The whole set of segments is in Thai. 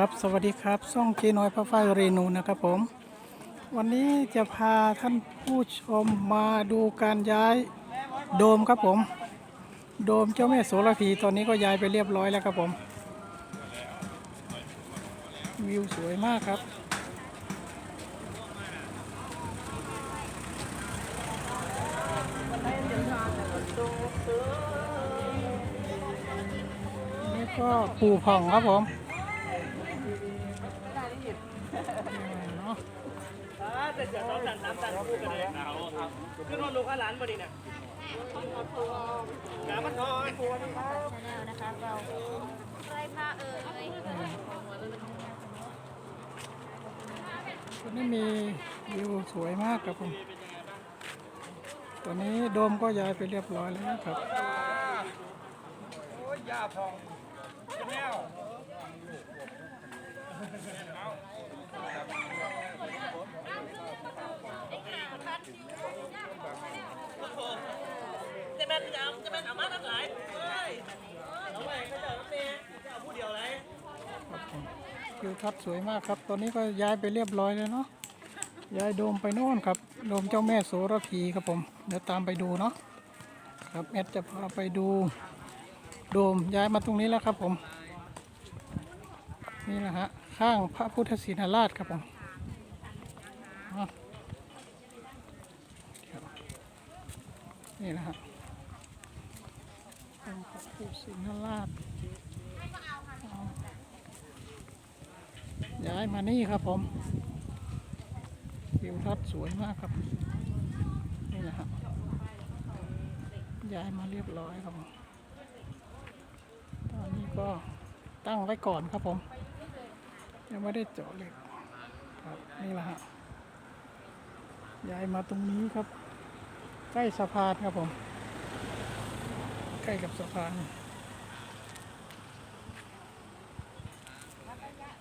ครับสวัสดีครับซ่องเจน้อยพระฝ้ายเรนูนะครับผม วันนี้จะพาท่านผู้ชมมาดูการย้ายโดมครับผม โดมเจ้าแม่โสระพีตอนนี้ก็ย้ายไปเรียบร้อยแล้วครับผม วิวสวยมากครับ นี่ก็ปูผ่องครับผม แต่เดี๋ยวสองตันสามตันคู่กันเลยขึ้นรถลูกข้าหลานพอดีเนี่ยน้ำมันนอดตัวนะครับชาแนลนะคะเราใส่ผ้าเอ่ยตัวนี้มีวิวสวยมากครับผมตัวนี้โดมก็ย้ายไปเรียบร้อยแล้วนะครับโอ้ยยาพองแมวจะแม่นจะจะแม่นอามาทั้งหลายเฮ้ยเอาไว้ก็จะเมย์จะเอาผู้เดียวไรครับผมวิวทัศน์สวยมากครับ ตอนนี้ก็ย้ายไปเรียบร้อยแล้วเนาะ ย้ายโดมไปโน่นครับ โดมเจ้าแม่โสระพีครับผม เดี๋ยวตามไปดูเนาะ ครับแอดจะพาไปดู โดมย้ายมาตรงนี้แล้วครับผม นี่แหละฮะ ข้างพระพุทธศรีนราชครับผมนี่แหละฮะ ข้างพระพุทธศรีนราชย้ายมานี่ครับผมวิวทัศน์สวยมากครับ นี่แหละครับย้ายมาเรียบร้อยครับผมตอนนี้ก็ตั้งไว้ก่อนครับผม ยังไม่ได้เจาะเหล็กครับนี่แหละฮะย้ายมาตรงนี้ครับ ใกล้สะพานครับผม ใกล้กับสะพาน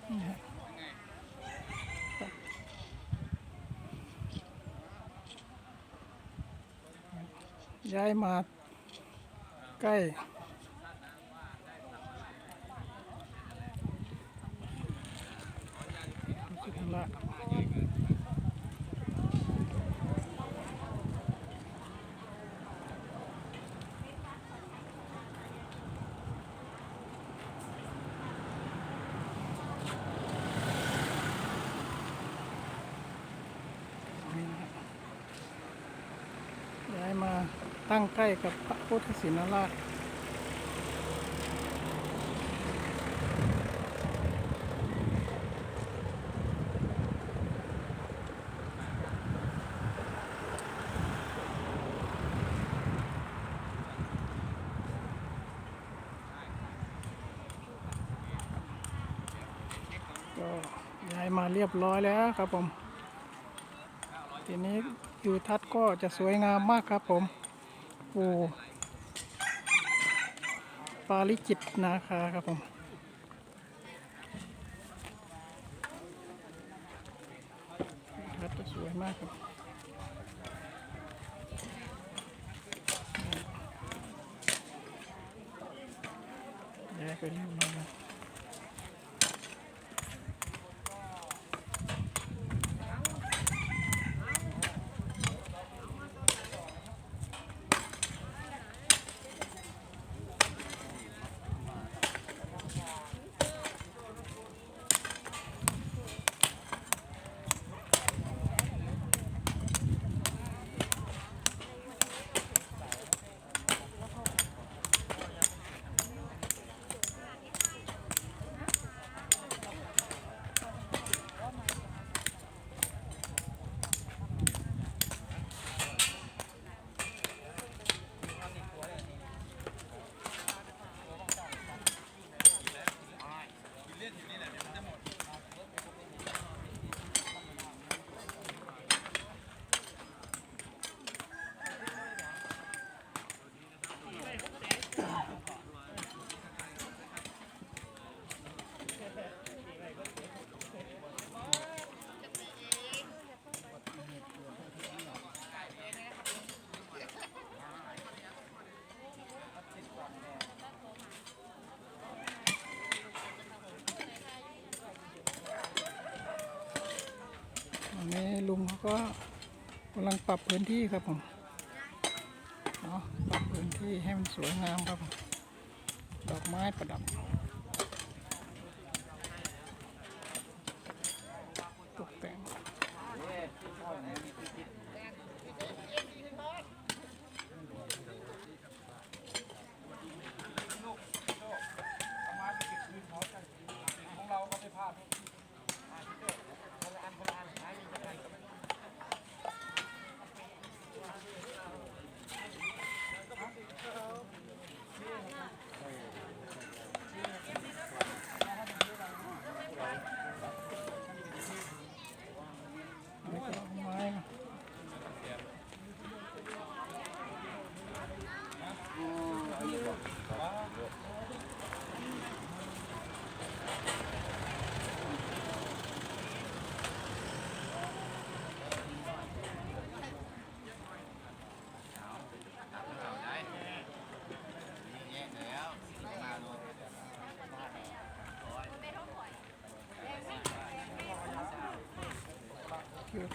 นี่ฮะย้ายมาใกล้สุดละนี่นะครับ ย้าย มาตั้งใกล้กับพระพุทธศินราชก็ย้ายมาเรียบร้อยแล้วครับผม ทีนี้วิวทัศน์ก็จะสวยงามมากครับผมโอ้ปาลิจิตนาคาครับผมทัศน์จะสวยมากครับย้ายไปเรื่อย ลุงเขาก็กำลังปรับพื้นที่ครับผมเนาะปรับพื้นที่ให้มันสวยงามครับ ดอกไม้ประดับ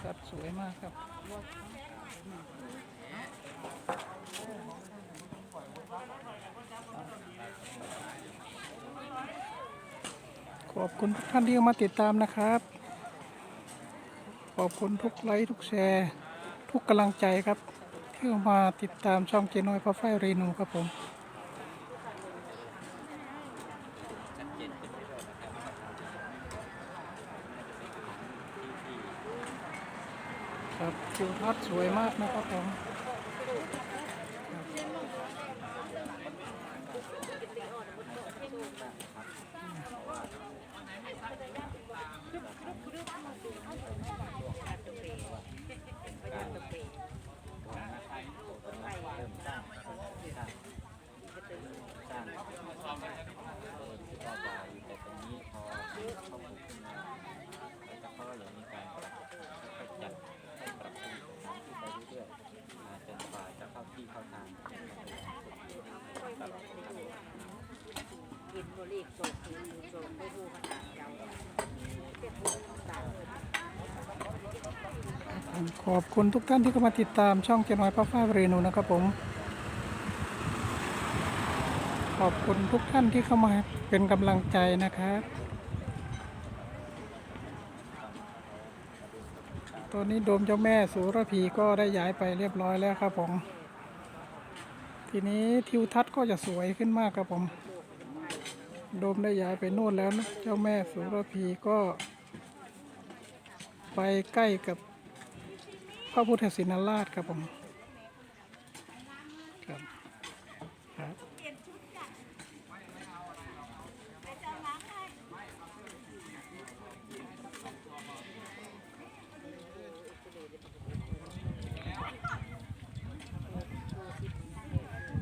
คิวตัดสวยมากครับขอบคุณทุกท่านที่มาติดตามนะครับ ขอบคุณทุกไลค์ทุกแชร์ ทุกกำลังใจครับ ที่มาติดตามช่องเจน้อยพระไฟเรนูครับผม ชิวทัศน์สวยมากนะครับผม สร้างก็จะอยู่แต่ตรงนี้พอเขาปลูกขึ้นมาแล้วก็เขาก็เลยมีการปรับค่อยๆจัดให้ปรับปรุงสถานที่ไปเรื่อยๆอ่าจนกว่าจะเข้าที่เข้าทางตลอดครับ กินบรีบโศกกินอยู่โศกไม่รู้ขนาดเจ้าเจ็บปวดตายเลย ขอบคุณทุกท่านที่เข้ามาติดตามช่องเจน้อยพระฟ้าเรนูนะครับผม ขอบคุณทุกท่านที่เข้ามาเป็นกำลังใจนะครับ ตอนนี้โดมเจ้าแม่สุรพีก็ได้ย้ายไปเรียบร้อยแล้วครับผม ทีนี้ทิวทัศน์ก็จะสวยขึ้นมากครับผม โดมได้ย้ายไปโน่นแล้วนะเจ้าแม่สุรพีก็ไปใกล้กับ พระพุทธสินราชครับผมครับครับ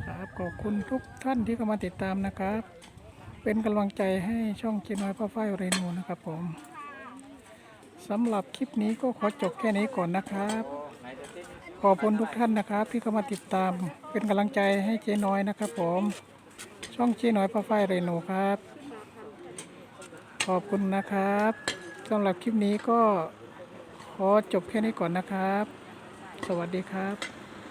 ครับขอบคุณทุกท่านที่เข้ามาติดตามนะครับ เป็นกำลังใจให้ช่องเจน้อยพ่อฝ้ายเรนูนะครับผมสำหรับคลิปนี้ก็ขอจบแค่นี้ก่อนนะครับ ขอบคุณทุกท่านนะครับ ที่เข้ามาติดตามเป็นกำลังใจให้เจ๊น้อยนะครับ ผม ช่องเจ๊น้อยพ่อฝ้ายเรนูครับ ขอบคุณนะครับสำหรับคลิปนี้ก็ขอจบแค่นี้ก่อนนะครับ สวัสดีครับ